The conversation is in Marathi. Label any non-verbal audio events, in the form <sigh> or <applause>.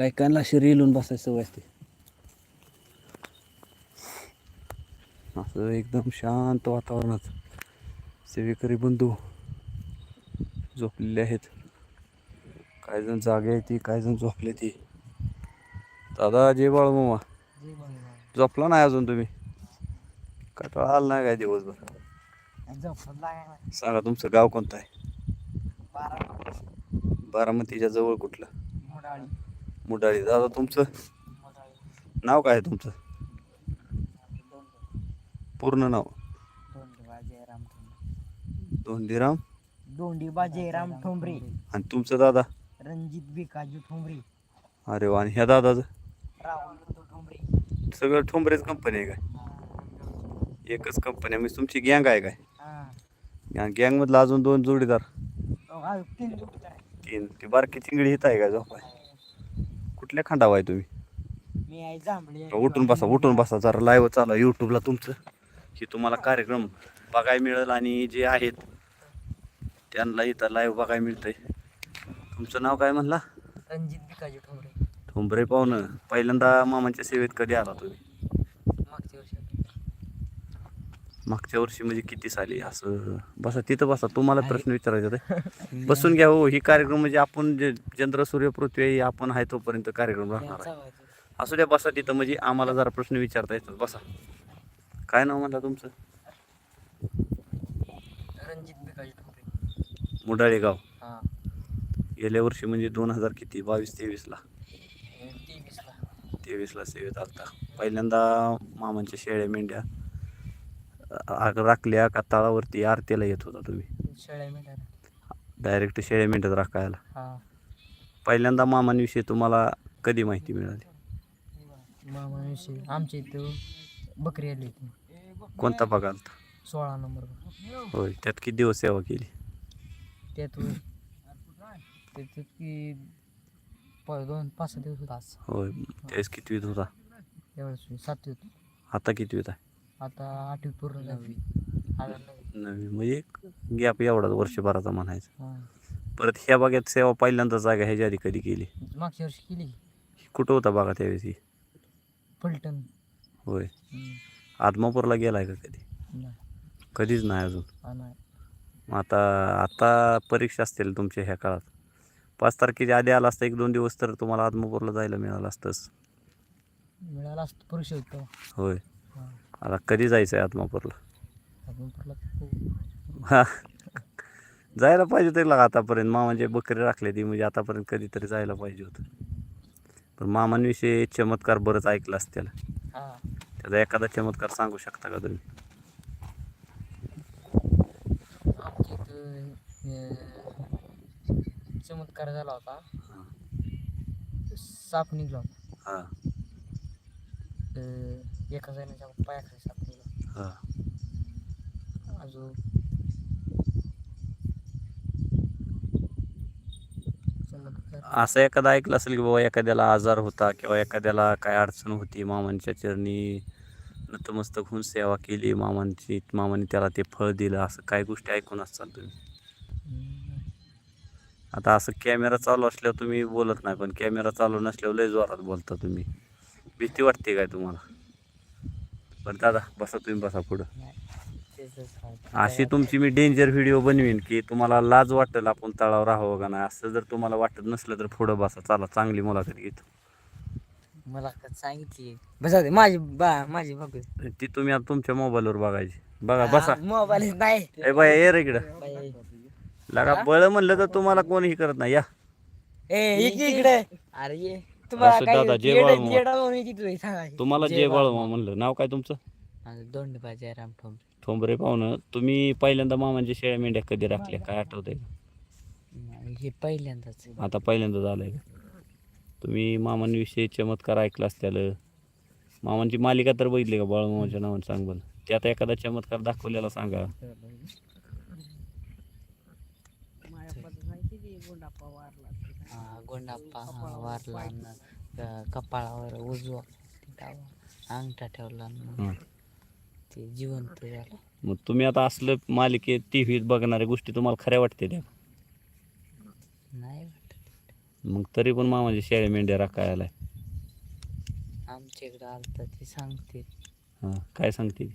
काय कायला अशी रेलून बसायची सवय असते. असं एकदम शांत वातावरणात सेवेकरी बंधू झोपलेले आहेत. काही जण जागे आहेत ती काही जण झोपले ती दादा जय बाळ मामा. झोपला नाही अजून तुम्ही? कटाळा आला नाही काय दिवसभर? सांगा तुमचं गाव कोणतं आहे? बारामतीच्या जवळ कुठलं? मुडाळी. दादा तुमचं? नाव काय आहे तुमचं? पूर्ण नाव? दोंडीराम दोंडीबा जयराम ठोंबरे. आणि तुमचं दादा? रणजित बिकाजी ठोंबरे. अरे वा आणि ह्या दादाचं? राहुल ठोंबरे. सगळं ठोंबरेच कंपनी आहे काय? एकच कंपनी आहे. म्हणजे तुमची गँग आहे काय? हा. गँगमधलं अजून दोन जोडीदार. अहो, तीन जोडीदार आहे. तीन. ती बारकी चिंगडी हित आहे काय? झोपाय कुठल्या खंडावा आहे तुम्ही? मी आहे जांभळे उठून बसा उठून बसा जरा लाईव्ह चालू आहे यूट्यूबला तुमचं. की तुम्हाला कार्यक्रम बघायला मिळेल आणि जे आहेत त्यांना इथं लाईव्ह बघायला मिळतंय. तुमचं नाव काय म्हणला? रणजित ठोंबरे. ठोंबरे पाहुणं. पहिल्यांदा मामांच्या सेवेत कधी आला तुम्ही मागच्या वर्षी मागच्या वर्षी म्हणजे किती साली? असं बसा तिथं बसा. तुम्हाला प्रश्न विचारायचा <laughs> बसून घ्या हो ही कार्यक्रम म्हणजे आपण जे चंद्र सूर्य पृथ्वी आपण आहे तोपर्यंत कार्यक्रम राहणार आहे. असू द्या बसा तिथं म्हणजे आम्हाला जरा प्रश्न विचारता येतात बसा. काय नाव म्हणला तुमचं? रणजित मुडाळे गाव हा. गेल्या वर्षी म्हणजे दोन हजार किती? बावीस तेवीसला. तेवीसला सेवेत आलता. पहिल्यांदा मामांच्या शेळ्या मेंढ्या राखल्या का तळावरती आरतीला येत होता तुम्ही? शेळ्या डायरेक्ट शेळ्या मेंढ्यात राखायला. हा. पहिल्यांदा मामांविषयी तुम्हाला कधी माहिती मिळाली? मामाविषयी आमच्या इथं बकरी आली होती. कोणता आलता? सोळा नंबर होय त्यात किती दिवस सेवा केली? त्यातून त्याच्यात की प- दोन पाच सहा दिवस होता आज. होय त्यावेळेस कितवीत होता? एवढंच सातवी होतो. आता कितवीत आहे? आता आठवी पूर्ण आता नववी. नवी म्हणजे गॅप एवढाच वर्षभराचा म्हणायचा. हा. परत ह्या भागात सेवा पहिल्यांदाच आहे का ह्याच्या आधी कधी केली? मागच्या वर्षी केली. कुठं होता बघा त्यावेळेस ही? फलटण. होय. हम्म. आदमापूरला गेलाय का कधी? नाही. कधीच नाही अजून. हा, नाही. मग आता आता परीक्षा असतील तुमच्या ह्या काळात. पाच तारखेच्या आधी आला असता एक दोन दिवस तर तुम्हाला आदमापूरला जायला मिळालं असतंच. मिळाला असतं परीक्षा होतो होय. आता कधी जायचं आहे आदमापूरला आपण परला खूप- हा. जायला पाहिजे तरी लागा आतापर्यंत. मामाचे बकरी राखले ती म्हणजे आतापर्यंत कधीतरी जायला पाहिजे होतं. पण मामांविषयी चमत्कार बरंच ऐकलं असतील हा. त्याचा एखादा चमत्कार सांगू शकता का तुम्ही? चमत्कार झाला होता. साप निघला होता. हां. एका जणाच्या पायाखाली साप निघला. हां. अजून. चमत्कार असं एखादा ऐकलं असेल की बाबा एखाद्याला आजार होता किंवा एखाद्याला काय अडचण होती मामांच्या चरणी नतमस्तक होऊन सेवा केली मामांची मामाने त्याला ते फळ दिलं असं काही गोष्टी ऐकून असाल तुम्ही. आता असं कॅमेरा चालू असल्यावर तुम्ही बोलत नाही पण कॅमेरा चालू नसल्यावर लय जोरात बोलता तुम्ही. भीती वाटते काय तुम्हाला? बरं दादा बसा तुम्ही बसा पुढं. अशी तुमची मी डेंजर व्हिडिओ बनवीन की तुम्हाला लाज वाटेल आपण तळावर राहावं का नाही असं जर तुम्हाला वाटत नसलं तर पुढं बसा चला चांगली मुलाखत घेतो. मला सांगितली. बसा दे माझी बा माझी बघ. ती तुम्ही आता तुमच्या मोबाईलवर बघायची. बघा बसा. मोबाईल नाही. ए बाय ये रे इकडं. लगा बळ म्हणलं तर तुम्हाला कोणीही करत नाही या. ए इकडे इकडे. अरे ये. तुम्हाला दादा, काय जय सांगायचं. तुम्हाला जे बाळमा म्हणलं. नाव काय तुमचं? माझं दोंड पाहिजे राम ठोंबरे ठोंबरे पाहुणं. तुम्ही पहिल्यांदा मामांच्या शेळ्या मेंढ्या कधी राखल्या? काय आठवतंय? का नाही, हे पहिल्यांदाच आहे. आता पहिल्यांदा झालंय का? तुम्ही मामांविषयी चमत्कार ऐकला असल्याला मामांची मालिका तर बघितली का? बाळमामाच्या नावानं सांग बरं. त्यात एखादा चमत्कार दाखवलेला सांगा. वारला न, क- कपाळावर उजवा तिथं अंगठा ठेवला. ते जिवंत झालं. मग तुम्ही आता असलं मालिकेत टी व्हीत बघणाऱ्या गोष्टी तुम्हाला खऱ्या वाटते त्या नाही वाटत. मग तरी पण मामाची शेळ्या मेंढ्या राखायला. आमच्या इकडं आलता ती सांगते हां काय सांगते ती?